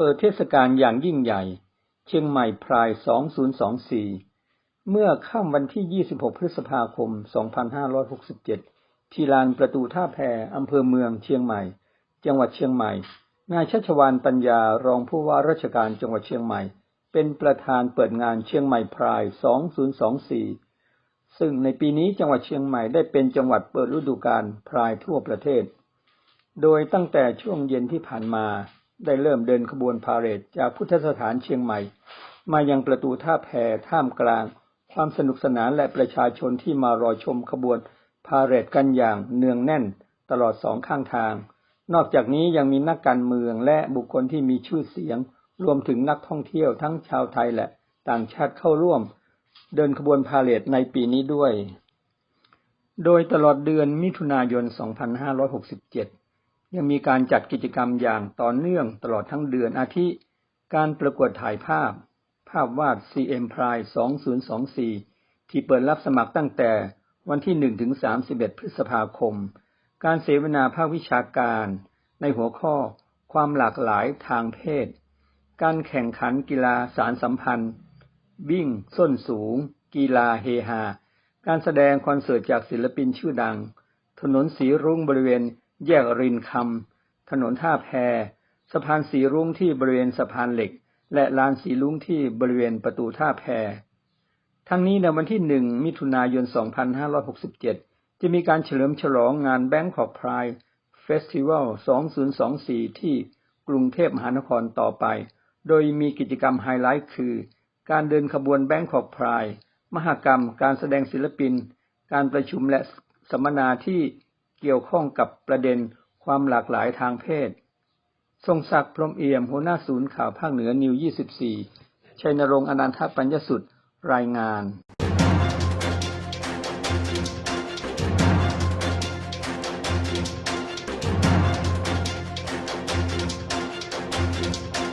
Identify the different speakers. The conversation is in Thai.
Speaker 1: เปิดเทศกาลอย่างยิ่งใหญ่ เชียงใหม่พราย 2024 เมื่อค่ำวันที่ 26 พฤษภาคม 2567 ที่ลานประตูท่าแพอำเภอเมืองเชียงใหม่ จังหวัดเชียงใหม่ นายชัชวานปัญญารองผู้ว่าราชการจังหวัดเชียงใหม่ เป็นประธานเปิดงานเชียงใหม่พราย 2024 ซึ่งในปีนี้จังหวัดเชียงใหม่ได้เป็นจังหวัดเปิดฤดูกาลพรายทั่วประเทศ โดยตั้งแต่ช่วงเย็นที่ผ่านมา ได้เริ่มเดินขบวนพาเหรดจากพุทธสถานเชียงใหม่ มายังประตูท่าแพท่ามกลาง ความสนุกสนานและประชาชนที่มารอชมขบวนพาเหรดกันอย่างเนืองแน่นตลอดสองข้างทาง นอกจากนี้ยังมีนักการเมืองและบุคคลที่มีชื่อเสียง รวมถึงนักท่องเที่ยวทั้งชาวไทยและ ต่างชาติเข้าร่วม เดินขบวนพาเหรดในปีนี้ด้วย โดยตลอดเดือนมิถุนายน 2567 ยังมีการจัดกิจกรรมอย่างต่อเนื่องตลอดทั้งเดือนอาทิ การประกวดถ่ายภาพ ภาพวาด CM Pride 2024 ที่เปิดรับสมัครตั้งแต่วันที่ 1 ถึง 31 พฤษภาคม การเสวนาภาควิชาการ ในหัวข้อ ความหลากหลายทางเพศ การแข่งขันกีฬาสารสัมพันธ์ วิ่ง ส้นสูง กีฬาเฮฮา การแสดงคอนเสิร์ตจากศิลปินชื่อดัง ถนนสีรุ้งบริเวณ แยกรินคำ ถนนท่าแพสะพานสีรุ้งที่บริเวณสะพานเหล็ก และลานสีรุ้งที่บริเวณประตูท่าแพทั้งนี้ในวันที่หนึ่งมิถุนายน 2567 จะมีการเฉลิมฉลองงาน Bangkok Pride Festival 2024 ที่กรุงเทพมหานครต่อไป โดยมีกิจกรรมไฮไลท์คือ การเดินขบวน Bangkok Pride มหกรรม การแสดงศิลปิน การประชุมและสัมมนาที่ เกี่ยวข้องกับประเด็นความหลากหลายทางเพศ ทรงศักดิ์พรมเอี่ยมหัวหน้าศูนย์ข่าวภาคเหนือนิว 24 ชัยนรงค์อนันทปัญญสุดรายงาน